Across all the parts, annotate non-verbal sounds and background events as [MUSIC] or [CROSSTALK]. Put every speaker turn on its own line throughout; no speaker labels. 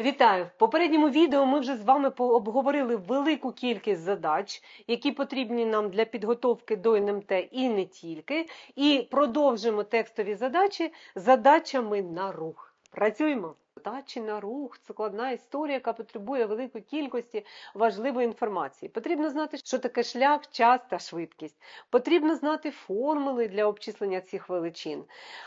Вітаю! В попередньому відео ми вже з вами обговорили велику кількість задач, які потрібні нам для підготовки до НМТ і не тільки. І продовжимо текстові задачі задачами на рух. Працюємо! Задачі на рух складна історія, яка потребує великої кількості важливої інформації. Потрібно знати, що таке шлях, час та швидкість. Потрібно знати формули для обчислення цих величин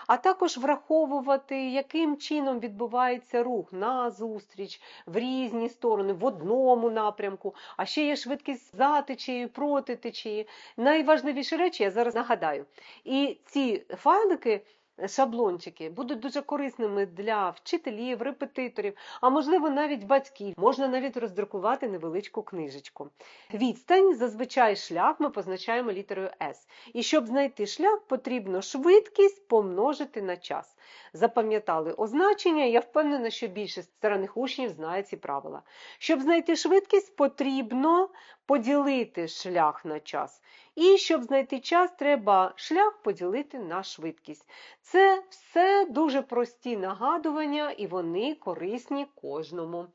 а також враховувати, яким чином відбувається рух назустріч, в різні сторони, в одному напрямку, а ще є швидкість за течією, проти течії. Найважливіші речі я зараз нагадаю. І ці файлики. Шаблончики будуть дуже корисними для вчителів, репетиторів, а можливо навіть батьків. Можна навіть роздрукувати невеличку книжечку. Відстань, зазвичай шлях ми позначаємо літерою S. І щоб знайти шлях, потрібно швидкість помножити на час. Запам'ятали означення, я впевнена, що більшість старанних учнів знає ці правила. Щоб знайти швидкість, потрібно поділити шлях на час. І щоб знайти час, треба шлях поділити на швидкість. Це все дуже прості нагадування, і вони корисні кожному.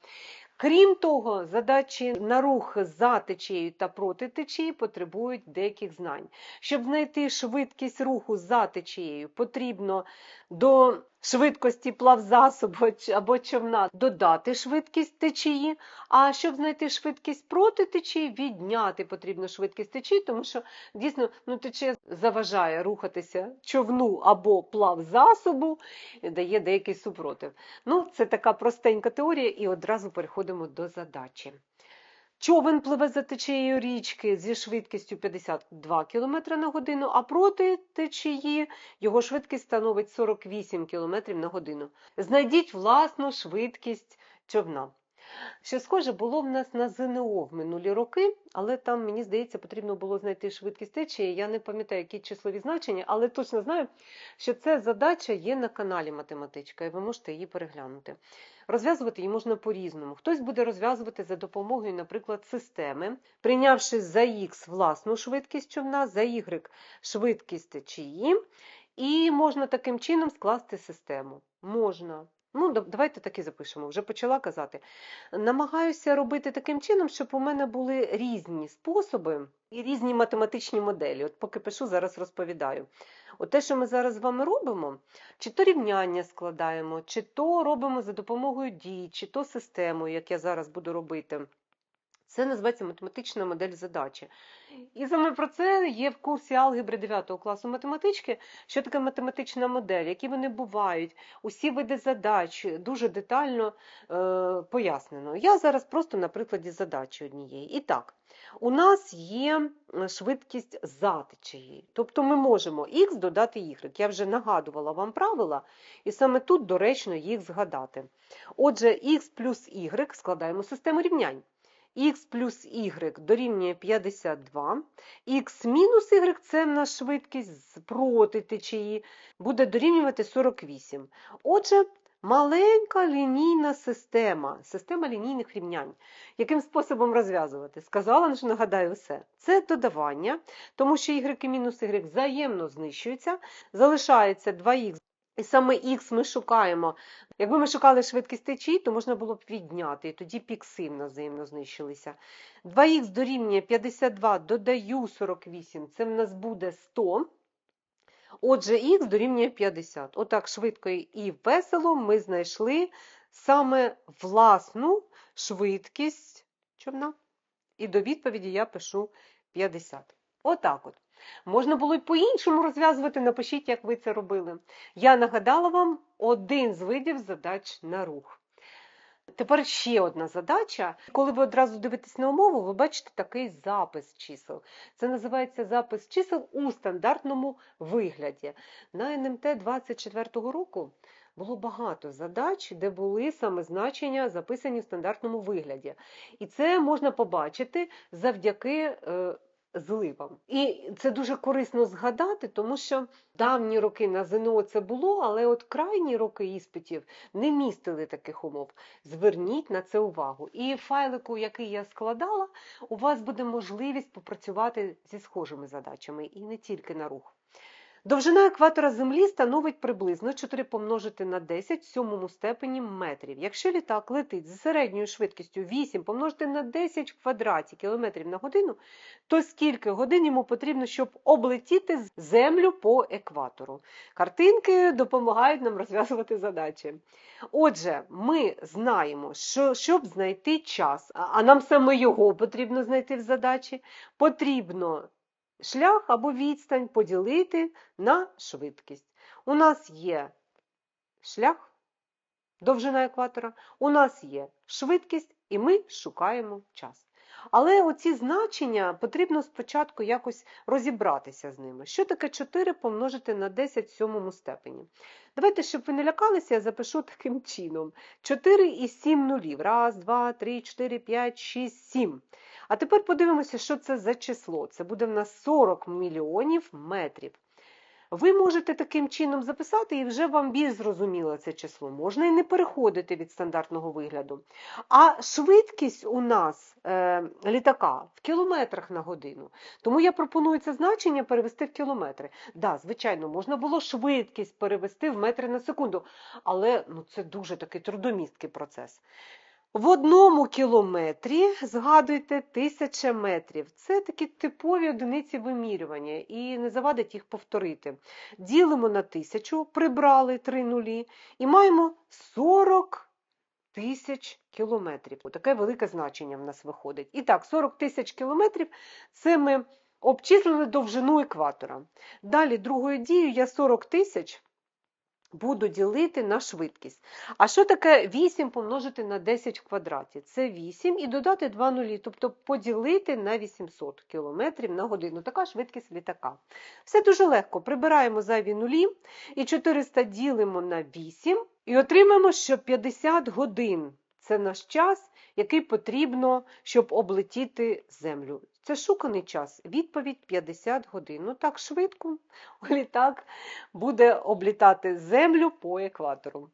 Крім того, задачі на рух за течією та проти течії потребують деяких знань. Щоб знайти швидкість руху за течією, потрібно до швидкості плавзасобу [LAUGHS] або човна додати швидкість течії, а щоб знайти швидкість проти течії, відняти потрібно швидкість течії, тому що дійсно ну, течія заважає рухатися човну або плавзасобу, дає деякий супротив. Ну, це така простенька теорія, і одразу переходимо до задачі. Човен пливе за течією річки зі швидкістю 52 км на годину, а проти течії його швидкість становить 48 км на годину. Знайдіть власну швидкість човна. Що схоже було в нас на ЗНО в минулі роки, але там, мені здається, потрібно було знайти швидкість течії. Я не пам'ятаю, які числові значення, але точно знаю, що ця задача є на каналі Математичка, і ви можете її переглянути. Розв'язувати її можна по-різному. Хтось буде розв'язувати за допомогою, наприклад, системи, прийнявши за Х власну швидкість човна, за Y швидкість течії, і можна таким чином скласти систему. Можна. Ну, давайте так і запишемо, вже почала казати. Намагаюся робити таким чином, щоб у мене були різні способи і різні математичні моделі. От поки пишу, зараз розповідаю. От те, що ми зараз з вами робимо, чи то рівняння складаємо, чи то робимо за допомогою дій, чи то систему, як я зараз буду робити. Це називається математична модель задачі. І саме про це є в курсі алгебри 9 класу математички, що таке математична модель, які вони бувають, усі види задач дуже детально е, пояснено. Я зараз просто на прикладі задачі однієї. І так, у нас є е, швидкість за. Тобто ми можемо х додати y. Я вже нагадувала вам правила, і саме тут доречно їх згадати. Отже, х плюс y складаємо систему рівнянь. Х плюс y дорівнює 52, х мінус y – це в нас швидкість проти течії, буде дорівнювати 48. Отже, маленька лінійна система, система лінійних рівнянь. Яким способом розв'язувати? Сказала, що нагадаю все. Це додавання, тому що y і мінус y взаємно знищуються, залишається 2х. І саме х ми шукаємо. Якби ми шукали швидкість течії, то можна було б відняти, і тоді пікси взаємно знищилися. 2х дорівнює 52, додаю 48, це в нас буде 100. Отже, х дорівнює 50. Отак швидко і весело ми знайшли саме власну швидкість човна. І до відповіді я пишу 50. Отак от. Можна було й по-іншому розв'язувати, напишіть, як ви це робили. Я нагадала вам один з видів задач на рух. Тепер ще одна задача. Коли ви одразу дивитесь на умову, ви бачите такий запис чисел. Це називається запис чисел у стандартному вигляді. На НМТ 24-го року було багато задач, де були саме значення записані в стандартному вигляді. І це можна побачити завдяки е, зливам. І це дуже корисно згадати, тому що давні роки на ЗНО це було, але от крайні роки іспитів не містили таких умов. Зверніть на це увагу. І файлику, який я складала, у вас буде можливість попрацювати зі схожими задачами і не тільки на рух. Довжина екватора Землі становить приблизно 4 помножити на 10 в сьомому степені метрів. Якщо літак летить з середньою швидкістю 8 помножити на 10 в квадраті кілометрів на годину, то скільки годин йому потрібно, щоб облетіти Землю по екватору? Картинки допомагають нам розв'язувати задачі. Отже, ми знаємо, що щоб знайти час, а нам саме його потрібно знайти в задачі, потрібно шлях або відстань поділити на швидкість. У нас є шлях, довжина екватора, у нас є швидкість, і ми шукаємо час. Але оці значення потрібно спочатку якось розібратися з ними. Що таке 4 помножити на 10 в сьомому степені? Давайте, щоб ви не лякалися, я запишу таким чином. 4 і 7 нулів. Раз, два, три, 4, 5, 6, 7. А тепер подивимося, що це за число. Це буде в нас 40 мільйонів метрів. Ви можете таким чином записати, і вже вам більш зрозуміло це число. Можна і не переходити від стандартного вигляду. А швидкість у нас е, літака в кілометрах на годину. Тому я пропоную це значення перевести в кілометри. Да, звичайно, можна було швидкість перевести в метри на секунду, але ну, це дуже такий трудомісткий процес. В одному кілометрі, згадуйте, тисяча метрів. Це такі типові одиниці вимірювання, і не завадить їх повторити. Ділимо на тисячу, прибрали три нулі, і маємо 40 тисяч кілометрів. Таке велике значення в нас виходить. І так, 40 тисяч кілометрів це ми обчислили довжину екватора. Далі, другою дією я 40 тисяч буду ділити на швидкість. А що таке 8 помножити на 10 в квадраті? Це 8 і додати 2 нулі, тобто поділити на 800 км на годину. Така швидкість літака. Все дуже легко. Прибираємо зайві нулі і 400 ділимо на 8 і отримаємо, що 50 годин це наш час, який потрібно, щоб облетіти землю. Це шуканий час. Відповідь 50 годин. Ну так швидко [LAUGHS] літак буде облітати землю по екватору.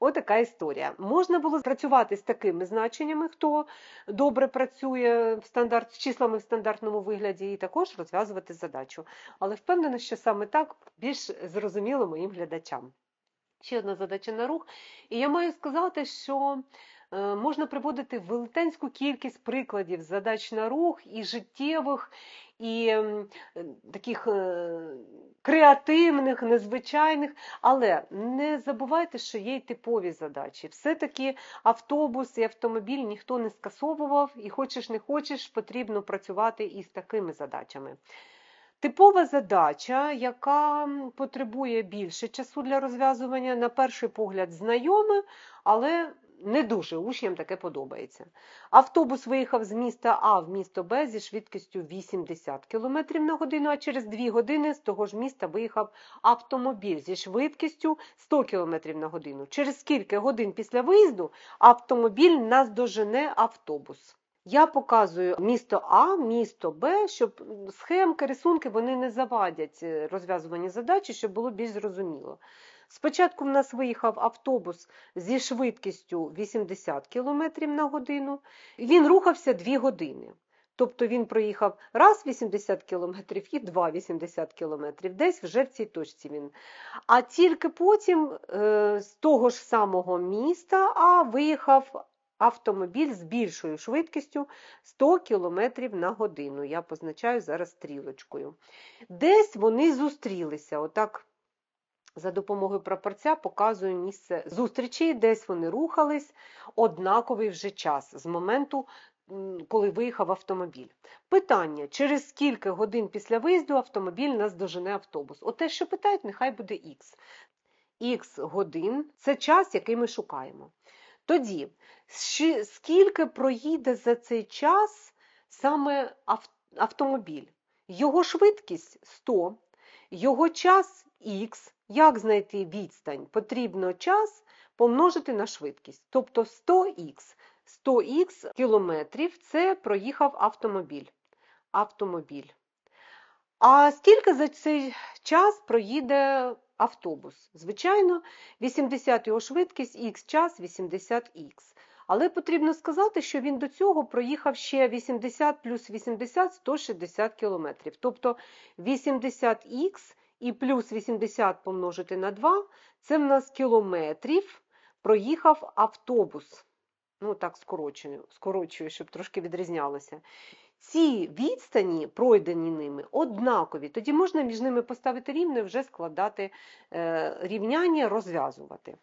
Отака історія. Можна було працювати з такими значеннями, хто добре працює в стандарт, з числами в стандартному вигляді, і також розв'язувати задачу. Але впевнена, що саме так більш зрозуміло моїм глядачам. Ще одна задача на рух. І я маю сказати, що Е, можна приводити велетенську кількість прикладів задач на рух і життєвих, і е, таких е, креативних, незвичайних. Але не забувайте, що є й типові задачі. Все-таки автобус і автомобіль ніхто не скасовував, і хочеш не хочеш, потрібно працювати із такими задачами. Типова задача, яка потребує більше часу для розв'язування, на перший погляд, знайома, але не дуже учням таке подобається. Автобус виїхав з міста А в місто Б зі швидкістю 80 км на годину, а через 2 години з того ж міста виїхав автомобіль зі швидкістю 100 км на годину. Через кілька годин після виїзду автомобіль наздожене автобус. Я показую місто А, місто Б, щоб схемки, рисунки вони не завадять е, розв'язування задачі, щоб було більш зрозуміло. Спочатку в нас виїхав автобус зі швидкістю 80 км на годину, він рухався 2 години. Тобто він проїхав раз 80 км і два 80 км, десь вже в цій точці він. А тільки потім е, з того ж самого міста А виїхав автомобіль з більшою швидкістю 100 км на годину. Я позначаю зараз стрілочкою. Десь вони зустрілися. Отак за допомогою прапорця показую місце зустрічі, десь вони рухались однаковий вже час з моменту, коли виїхав автомобіль. Питання: через скільки годин після виїзду автомобіль наздожене автобус? От те, що питають, нехай буде Х. Х годин це час, який ми шукаємо. Тоді, скільки проїде за цей час саме автомобіль? Його швидкість 100, його час Х. Як знайти відстань? Потрібно час помножити на швидкість. Тобто 100х. 100х кілометрів це проїхав автомобіль. автомобіль. А скільки за цей час проїде автобус? Звичайно, 80 його швидкість, х час 80х. Але потрібно сказати, що він до цього проїхав ще 80 плюс 80 160 кілометрів. Тобто 80х і плюс 80 помножити на 2 це в нас кілометрів проїхав автобус. Ну, так скорочую, скорочую, щоб трошки відрізнялося. Ці відстані, пройдені ними, однакові. Тоді можна між ними поставити рівно і вже складати е, рівняння, розв'язувати.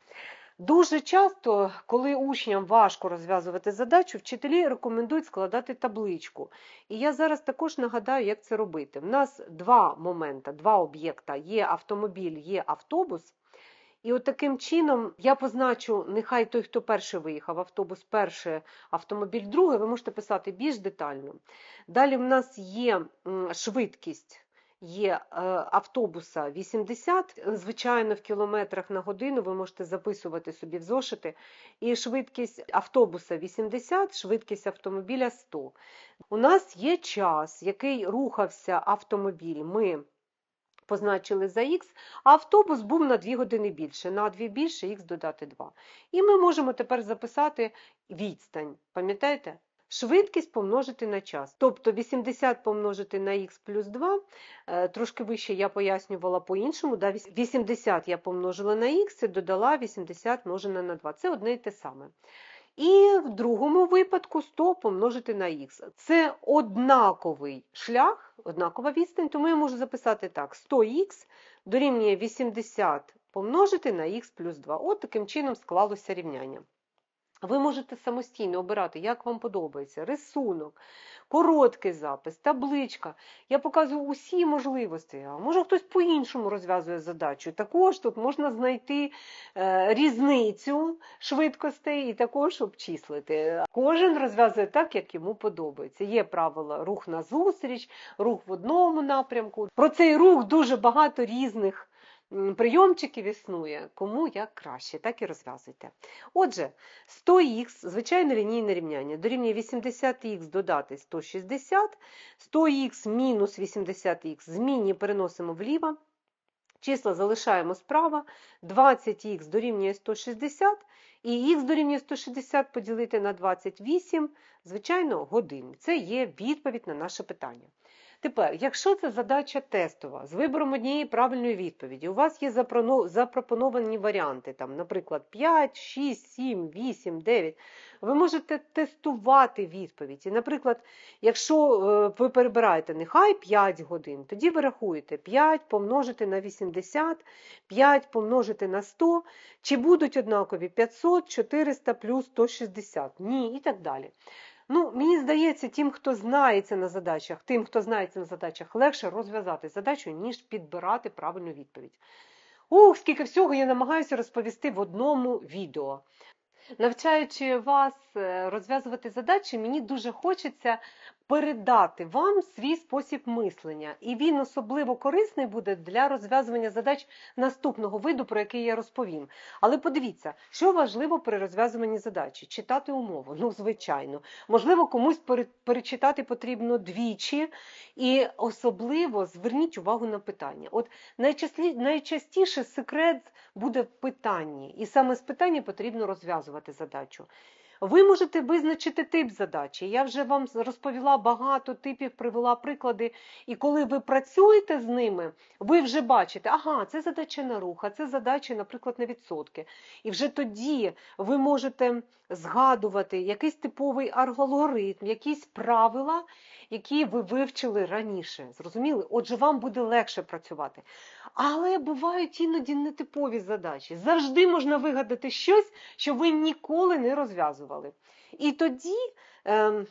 Дуже часто, коли учням важко розв'язувати задачу, вчителі рекомендують складати табличку. І я зараз також нагадаю, як це робити. У нас два моменти, два об'єкта: є автомобіль, є автобус. І от таким чином я позначу, нехай той, хто перший виїхав, автобус перший, автомобіль другий, ви можете писати більш детально. Далі в нас є швидкість. Є е, автобуса 80, звичайно, в кілометрах на годину ви можете записувати собі в зошити. І швидкість автобуса 80, швидкість автомобіля 100. У нас є час, який рухався автомобіль. Ми позначили за х, а автобус був на 2 години більше. На 2 більше х додати 2. І ми можемо тепер записати відстань. Пам'ятаєте? Швидкість помножити на час. Тобто 80 помножити на х плюс 2, е, трошки вище я пояснювала по-іншому. 80 я помножила на х і додала 80 множене на 2. Це одне і те саме. І в другому випадку 100 помножити на х. Це однаковий шлях, однакова відстань, тому я можу записати так: 100х дорівнює 80 помножити на х плюс 2. От таким чином склалося рівняння. Ви можете самостійно обирати, як вам подобається, рисунок, короткий запис, табличка. Я показую усі можливості. А може хтось по-іншому розв'язує задачу. Також тут можна знайти е, різницю швидкостей і також обчислити. Кожен розв'язує так, як йому подобається. Є правила рух назустріч, рух в одному напрямку. Про цей рух дуже багато різних прийомчиків існує. Кому як краще, так і розв'язуйте. Отже, 100х, звичайне лінійне рівняння, дорівнює 80х додати 160, 100х мінус 80х змінні переносимо вліво, числа залишаємо справа, 20х дорівнює 160, і х дорівнює 160 поділити на 28, звичайно, годин. Це є відповідь на наше питання. Тепер, якщо це задача тестова з вибором однієї правильної відповіді, у вас є запропоновані варіанти, там, наприклад, 5, 6, 7, 8, 9, ви можете тестувати відповідь. І, наприклад, якщо е, ви перебираєте нехай 5 годин, тоді ви рахуєте 5 помножити на 80, 5 помножити на 100, чи будуть однакові 500, 400 плюс 160? Ні, і так далі. Ну, мені здається, тим, хто знається на задачах, тим, хто знається на задачах, легше розв'язати задачу, ніж підбирати правильну відповідь. Ух, скільки всього я намагаюся розповісти в одному відео. Навчаючи вас е, розв'язувати задачі, мені дуже хочеться передати вам свій спосіб мислення. І він особливо корисний буде для розв'язування задач наступного виду, про який я розповім. Але подивіться, що важливо при розв'язуванні задачі: читати умову. Ну, звичайно. Можливо, комусь перечитати потрібно двічі, і особливо зверніть увагу на питання. От найчастіше секрет буде в питанні, і саме з питання потрібно розв'язувати задачу. Ви можете визначити тип задачі. Я вже вам розповіла багато типів, привела приклади. І коли ви працюєте з ними, ви вже бачите, ага, це задача на рух, а це задача, наприклад, на відсотки. І вже тоді ви можете згадувати якийсь типовий алгоритм, якісь правила, які ви вивчили раніше. Зрозуміли? Отже, вам буде легше працювати. Але бувають іноді нетипові задачі. Завжди можна вигадати щось, що ви ніколи не розв'язували. І тоді ем,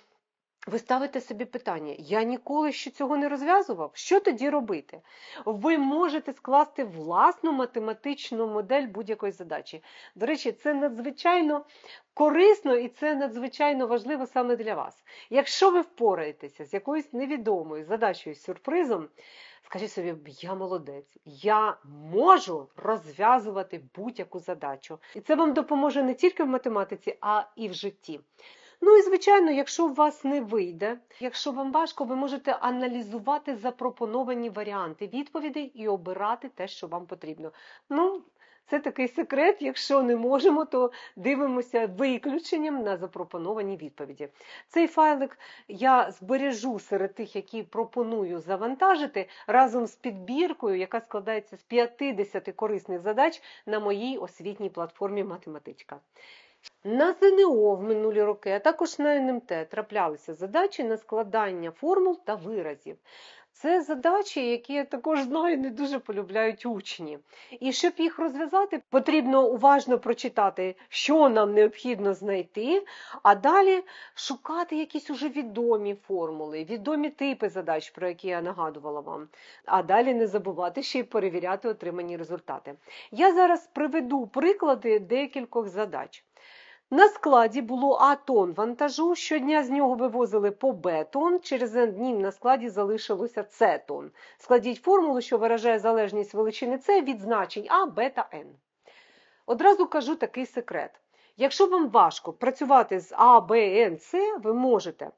ви ставите собі питання: я ніколи ще цього не розв'язував. Що тоді робити? Ви можете скласти власну математичну модель будь-якої задачі. До речі, це надзвичайно корисно і це надзвичайно важливо саме для вас. Якщо ви впораєтеся з якоюсь невідомою задачею сюрпризом, скажіть собі, я молодець, я можу розв'язувати будь-яку задачу. І це вам допоможе не тільки в математиці, а і в житті. Ну і звичайно, якщо у вас не вийде, якщо вам важко, ви можете аналізувати запропоновані варіанти відповідей і обирати те, що вам потрібно. Ну, Це такий секрет. Якщо не можемо, то дивимося виключенням на запропоновані відповіді. Цей файлик я збережу серед тих, які пропоную завантажити разом з підбіркою, яка складається з 50 корисних задач на моїй освітній платформі Математичка. На ЗНО в минулі роки, а також на НМТ траплялися задачі на складання формул та виразів. Це задачі, які я також знаю, не дуже полюбляють учні. І щоб їх розв'язати, потрібно уважно прочитати, що нам необхідно знайти, а далі шукати якісь уже відомі формули, відомі типи задач, про які я нагадувала вам. А далі не забувати ще й перевіряти отримані результати. Я зараз приведу приклади декількох задач. На складі було А тонн вантажу, щодня з нього вивозили по Б тонн, через N днів на складі залишилося С тонн. Складіть формулу, що виражає залежність величини С від значень А, Б та Н. Одразу кажу такий секрет. Якщо вам важко працювати з А, Б, Н, С, ви можете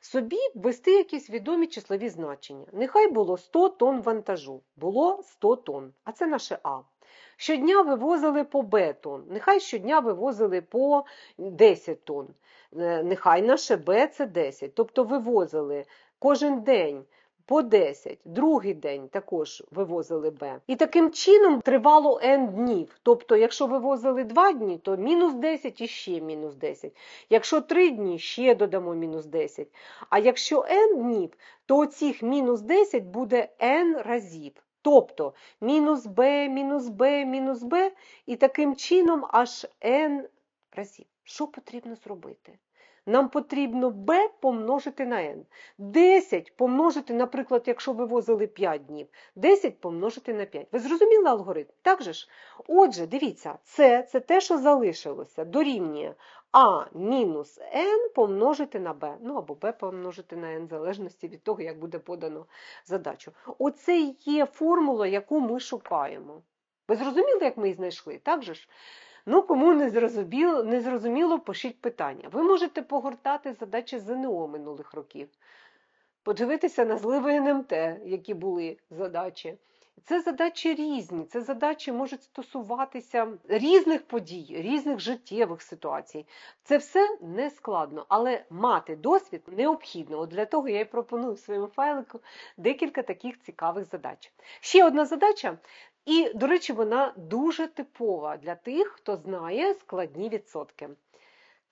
собі ввести якісь відомі числові значення. Нехай було 100 тонн вантажу, було 100 тонн, а це наше А. Щодня вивозили по Б тонн, нехай щодня вивозили по 10 тонн. Е, Нехай наше Б це 10. Тобто вивозили кожен день по 10, другий день також вивозили Б. І таким чином тривало N днів. Тобто, якщо вивозили 2 дні, то мінус 10 і ще мінус 10. Якщо 3 дні, ще додамо мінус 10. А якщо N днів, то оцих мінус 10 буде N разів. Тобто мінус b, мінус b, мінус b, і таким чином аж n разів. Що потрібно зробити? Нам потрібно b помножити на n. 10 помножити, наприклад, якщо вивозили 5 днів, 10 помножити на 5. Ви зрозуміли алгоритм? Так же ж? Отже, дивіться, це, це те, що залишилося, дорівнює а мінус n помножити на b, ну або b помножити на n, в залежності від того, як буде подано задачу. Оце і є формула, яку ми шукаємо. Ви зрозуміли, як ми її знайшли? Так же ж? Ну, кому не зрозуміло, не зрозуміло, пишіть питання. Ви можете погортати задачі ЗНО минулих років, подивитися на зливи НМТ, які були задачі. Це задачі різні, це задачі можуть стосуватися різних подій, різних життєвих ситуацій. Це все не складно, але мати досвід необхідно. От Для того я і пропоную в своєму файлику декілька таких цікавих задач. Ще одна задача, і, до речі, вона дуже типова для тих, хто знає складні відсотки.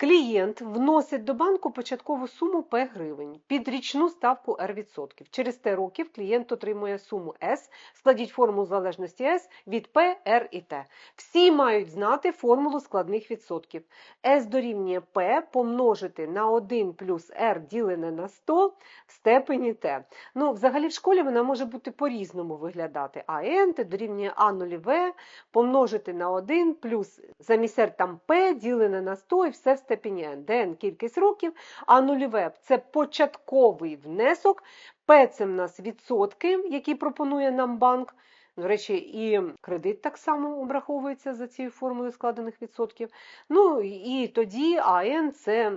Клієнт вносить до банку початкову суму П гривень під річну ставку R%. Через Т років клієнт отримує суму С, складіть формулу залежності С від П, Р і Т. Всі мають знати формулу складних відсотків. С дорівнює П помножити на 1 плюс R ділене на 100 в степені Т. Ну, Взагалі в школі вона може бути по-різному виглядати. А Н дорівнює А нульове помножити на 1 плюс замість R там П ділене на 100 і все в степені n кількість років, а нульове це початковий внесок, П це в нас відсотки, які пропонує нам банк. До речі, і кредит так само обраховується за цією формулою складених відсотків. Ну і тоді АН це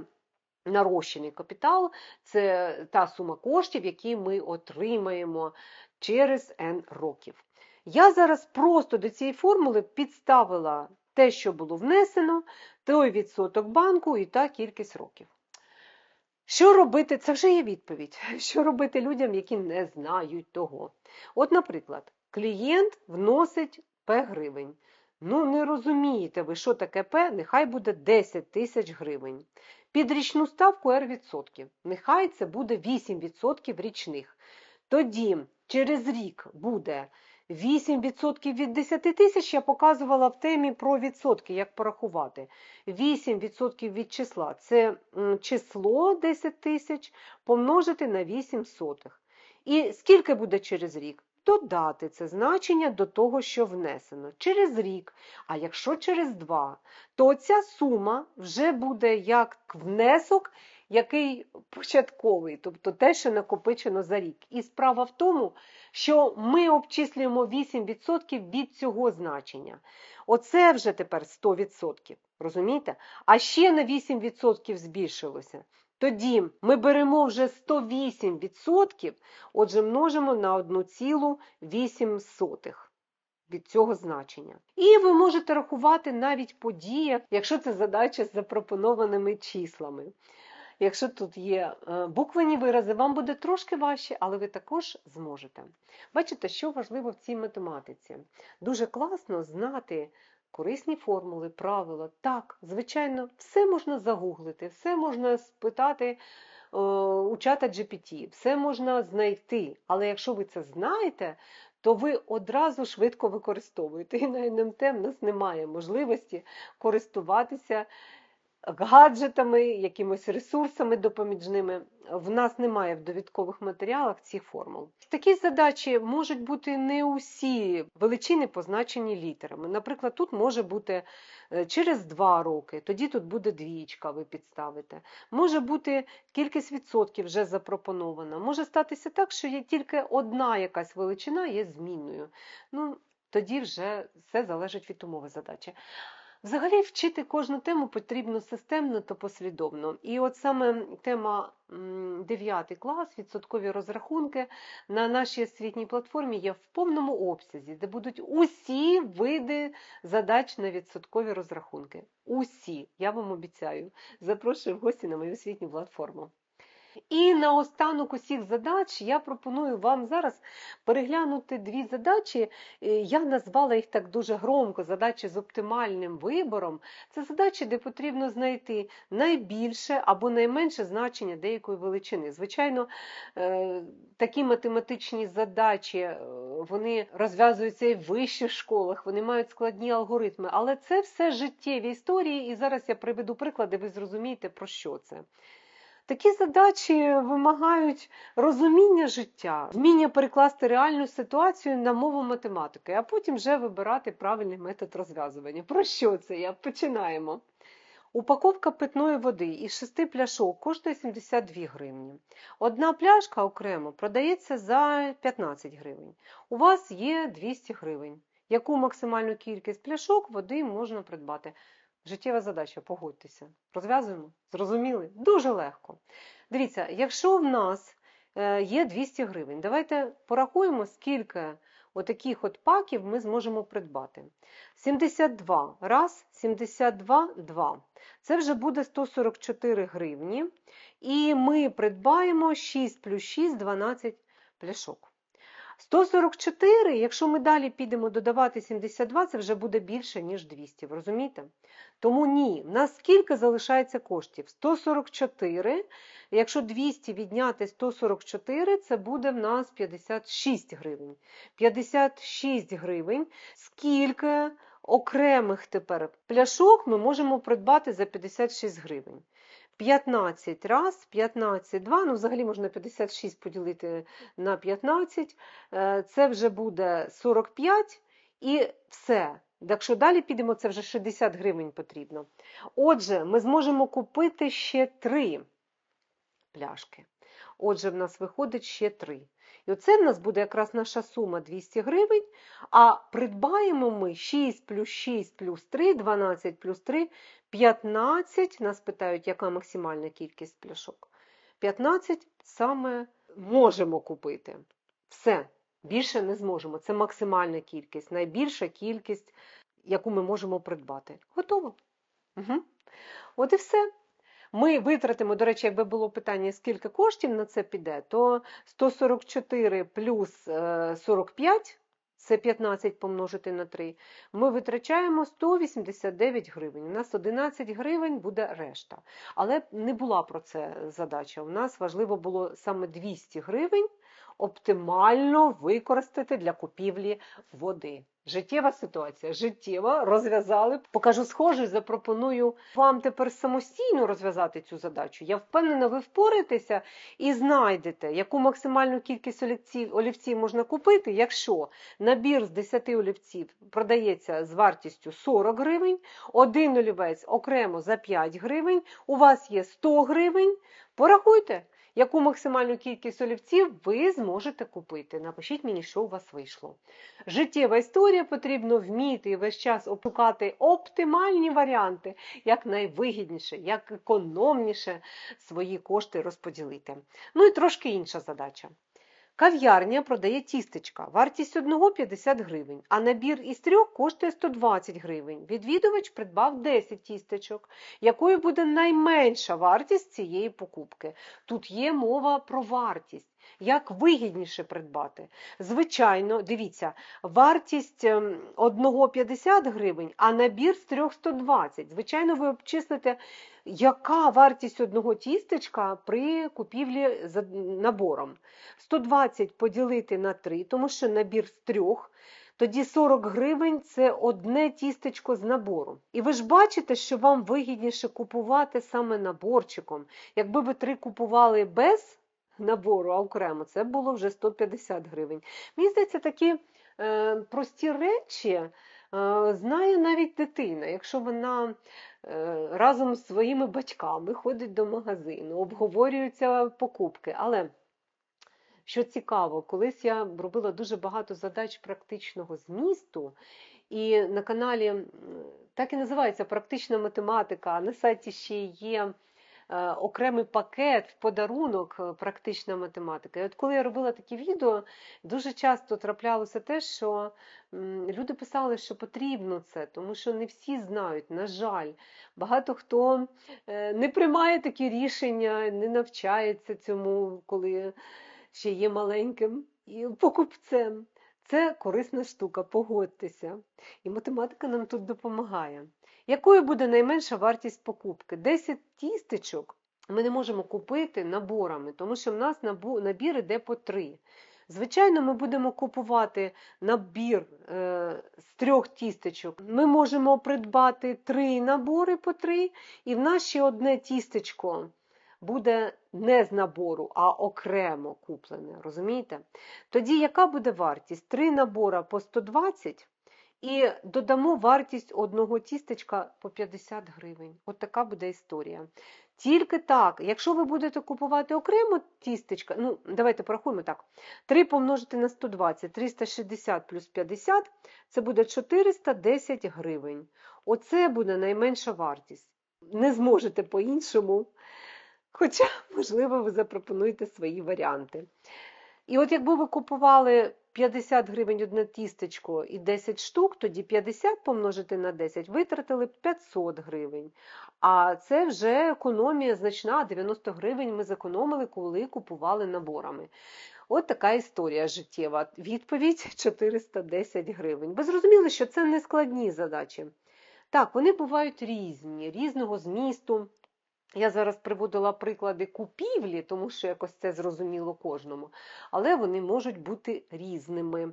нарощений капітал, це та сума коштів, які ми отримаємо через N років. Я зараз просто до цієї формули підставила те, що було внесено, той відсоток банку і та кількість років. Що робити? Це вже є відповідь. [LAUGHS] Що робити людям, які не знають того? От, наприклад, клієнт вносить П гривень. Ну, не розумієте ви, що таке П, нехай буде 10 тисяч гривень. Під річну ставку R відсотків. Нехай це буде 8% річних. Тоді через рік буде 8% від 10 тисяч я показувала в темі про відсотки, як порахувати. 8% від числа це число 10 тисяч помножити на 8 сотих. І скільки буде через рік? Додати це значення до того, що внесено. Через рік. А якщо через два, то ця сума вже буде як внесок який початковий, тобто те, що накопичено за рік. І справа в тому, що ми обчислюємо 8% від цього значення. Оце вже тепер 100%. Розумієте? А ще на 8% збільшилося. Тоді ми беремо вже 108%, отже, множимо на 1,8. від цього значення. І ви можете рахувати навіть по діях, якщо це задача з запропонованими числами. Якщо тут є е, буквені вирази, вам буде трошки важче, але ви також зможете. Бачите, що важливо в цій математиці? Дуже класно знати корисні формули, правила. Так, звичайно, все можна загуглити, все можна спитати е, у чата GPT, все можна знайти. Але якщо ви це знаєте, то ви одразу швидко використовуєте. І на НМТ в нас немає можливості користуватися гаджетами, якимось ресурсами допоміжними. В нас немає в довідкових матеріалах цих формул. Такі задачі можуть бути не усі величини позначені літерами. Наприклад, тут може бути е, через 2 роки, тоді тут буде двічка, ви підставите. Може бути кількість відсотків вже запропонована. Може статися так, що є тільки одна якась величина є змінною. Ну, тоді вже все залежить від умови задачі. Взагалі вчити кожну тему потрібно системно та послідовно. І от саме тема 9 клас, відсоткові розрахунки на нашій освітній платформі є в повному обсязі, де будуть усі види задач на відсоткові розрахунки. Усі, я вам обіцяю. Запрошую в гості на мою освітню платформу. І на останок усіх задач я пропоную вам зараз переглянути дві задачі. Е, Я назвала їх так дуже громко, задачі з оптимальним вибором. Це задачі, де потрібно знайти найбільше або найменше значення деякої величини. Звичайно, е, такі математичні задачі е, вони розв'язуються і в вищих школах, вони мають складні алгоритми, але це все життєві історії, і зараз я приведу приклади, ви зрозумієте, про що це. Такі задачі вимагають розуміння життя, вміння перекласти реальну ситуацію на мову математики, а потім вже вибирати правильний метод розв'язування. Про що це? Я починаємо. Упаковка питної води із шести пляшок коштує 72 гривні. Одна пляшка окремо продається за 15 гривень. У вас є 200 гривень. Яку максимальну кількість пляшок води можна придбати? Життєва задача, погодьтеся. Розв'язуємо? Зрозуміли? Дуже легко. Дивіться, якщо в нас е, є 200 гривень, давайте порахуємо, скільки отаких от паків ми зможемо придбати. 72 раз, 72 два. Це вже буде 144 гривні. І ми придбаємо 6 плюс 6 12 пляшок. 144, якщо ми далі підемо додавати 72, це вже буде більше, ніж 200, ви розумієте? Тому ні, в нас скільки залишається коштів? 144, якщо 200 відняти 144, це буде в нас 56 гривень. 56 гривень, скільки окремих тепер пляшок ми можемо придбати за 56 гривень. 15 раз, 15, 2, ну взагалі можна 56 поділити на 15, е, це вже буде 45 і все. Якщо далі підемо, це вже 60 гривень потрібно. Отже, ми зможемо купити ще 3 пляшки. Отже, в нас виходить ще 3. І оце в нас буде якраз наша сума 200 гривень, а придбаємо ми 6 плюс 6 плюс 3, 12 плюс 3, 15. Нас питають, яка максимальна кількість пляшок. 15 саме можемо купити. Все, більше не зможемо. Це максимальна кількість, найбільша кількість, яку ми можемо придбати. Готово. Угу. От і все. Ми витратимо, до речі, якби було питання, скільки коштів на це піде, то 144 плюс 45, це 15 помножити на 3, ми витрачаємо 189 гривень. У нас 11 гривень буде решта. Але не була про це задача. У нас важливо було саме 200 гривень оптимально використати для купівлі води. Життєва ситуація, життєва, розв'язали. Покажу схоже, запропоную вам тепер самостійно розв'язати цю задачу. Я впевнена, ви впораєтеся і знайдете, яку максимальну кількість олівців, олівців можна купити, якщо набір з 10 олівців продається з вартістю 40 гривень, один олівець окремо за 5 гривень, у вас є 100 гривень. Порахуйте яку максимальну кількість олівців ви зможете купити. Напишіть мені, що у вас вийшло. Життєва історія потрібно вміти весь час опукати оптимальні варіанти, як найвигідніше, як економніше свої кошти розподілити. Ну і трошки інша задача. Кав'ярня продає тістечка. Вартість одного 50 гривень, а набір із трьох коштує 120 гривень. Відвідувач придбав 10 тістечок. Якою буде найменша вартість цієї покупки? Тут є мова про вартість. Як вигідніше придбати? Звичайно, дивіться, вартість ем, одного 50 гривень, а набір з трьох 120. Звичайно, ви обчислите, яка вартість одного тістечка при купівлі за набором. 120 поділити на 3, тому що набір з трьох. Тоді 40 гривень це одне тістечко з набору. І ви ж бачите, що вам вигідніше купувати саме наборчиком. Якби ви три купували без набору, а окремо, це було вже 150 гривень. Мені здається, такі е, прості речі е, знає навіть дитина, якщо вона е, разом з своїми батьками ходить до магазину, обговорюються покупки. Але що цікаво, колись я робила дуже багато задач практичного змісту, і на каналі так і називається практична математика, а на сайті ще є окремий пакет в подарунок е, практична математика. І от коли я робила такі відео, дуже часто траплялося те, що люди писали, що потрібно це, тому що не всі знають, на жаль, багато хто е, не приймає такі рішення, не навчається цьому, коли ще є маленьким і покупцем. Це корисна штука, погодьтеся. І математика нам тут допомагає. Якою буде найменша вартість покупки? 10 тістечок ми не можемо купити наборами, тому що в нас набір іде по 3. Звичайно, ми будемо купувати набір е, з трьох тістечок. Ми можемо придбати три набори по три, і в нас ще одне тістечко буде не з набору, а окремо куплене. Розумієте? Тоді яка буде вартість? Три набора по 120 і додамо вартість одного тістечка по 50 гривень. От така буде історія. Тільки так, якщо ви будете купувати окремо тістечка, ну давайте порахуємо так. 3 помножити на 120, 360 плюс 50, це буде 410 гривень. Оце буде найменша вартість. Не зможете по-іншому. Хоча, можливо, ви запропонуєте свої варіанти. І от якби ви купували 50 гривень одне тістечко і 10 штук, тоді 50 помножити на 10 витратили 500 гривень. А це вже економія значна, 90 гривень ми зекономили, коли купували наборами. От така історія життєва. Відповідь 410 гривень. Ви зрозуміли, що це не складні задачі. Так, вони бувають різні, різного змісту. Я зараз приводила приклади купівлі, тому що якось це зрозуміло кожному, але вони можуть бути різними.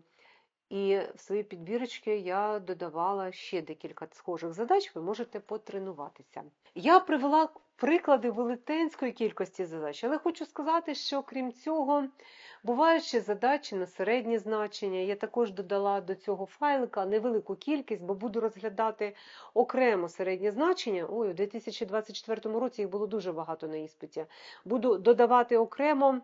І в свої підбірочки я додавала ще декілька схожих задач, ви можете потренуватися. Я привела приклади велетенської кількості задач, але хочу сказати, що крім цього, бувають ще задачі на середнє значення. Я також додала до цього файлика невелику кількість, бо буду розглядати окремо середнє значення. Ой, у 2024 році їх було дуже багато на іспиті. Буду додавати окремо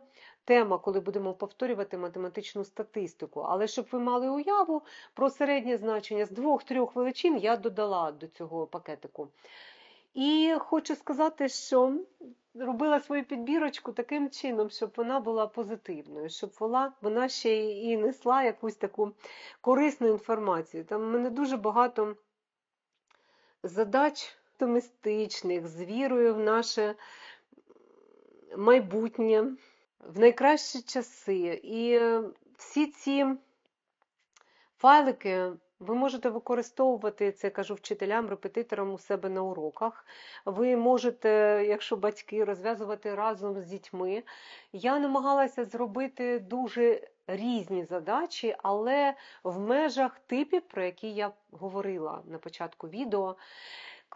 тема, коли будемо повторювати математичну статистику. Але щоб ви мали уяву про середнє значення з двох-трьох величин я додала до цього пакетику. І хочу сказати, що робила свою підбірочку таким чином, щоб вона була позитивною, щоб вона, вона ще і несла якусь таку корисну інформацію. Там в мене дуже багато задач оптимістичних, з вірою в наше майбутнє, в найкращі часи. І всі ці файлики ви можете використовувати це, кажу вчителям, репетиторам у себе на уроках. Ви можете, якщо батьки, розв'язувати разом з дітьми. Я намагалася зробити дуже різні задачі, але в межах типів, про які я говорила на початку відео.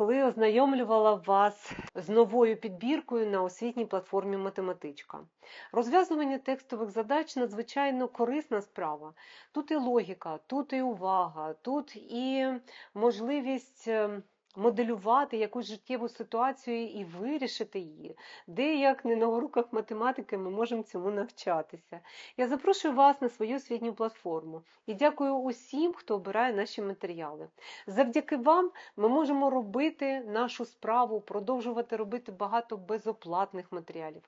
Коли ознайомлювала вас з новою підбіркою на освітній платформі Математичка. Розв'язування текстових задач надзвичайно корисна справа. Тут і логіка, тут і увага, тут і можливість моделювати якусь життєву ситуацію і вирішити її. Де як не на уроках математики ми можемо цьому навчатися. Я запрошую вас на свою освітню платформу і дякую усім, хто обирає наші матеріали. Завдяки вам ми можемо робити нашу справу, продовжувати робити багато безоплатних матеріалів.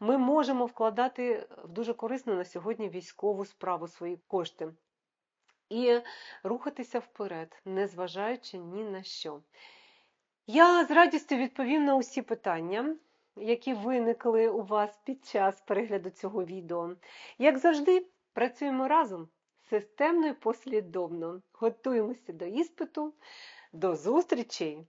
Ми можемо вкладати в дуже корисну на сьогодні військову справу свої кошти і рухатися вперед, незважаючи ні на що. Я з радістю відповім на усі питання, які виникли у вас під час перегляду цього відео. Як завжди, працюємо разом системно і послідовно. Готуємося до іспиту. До зустрічей!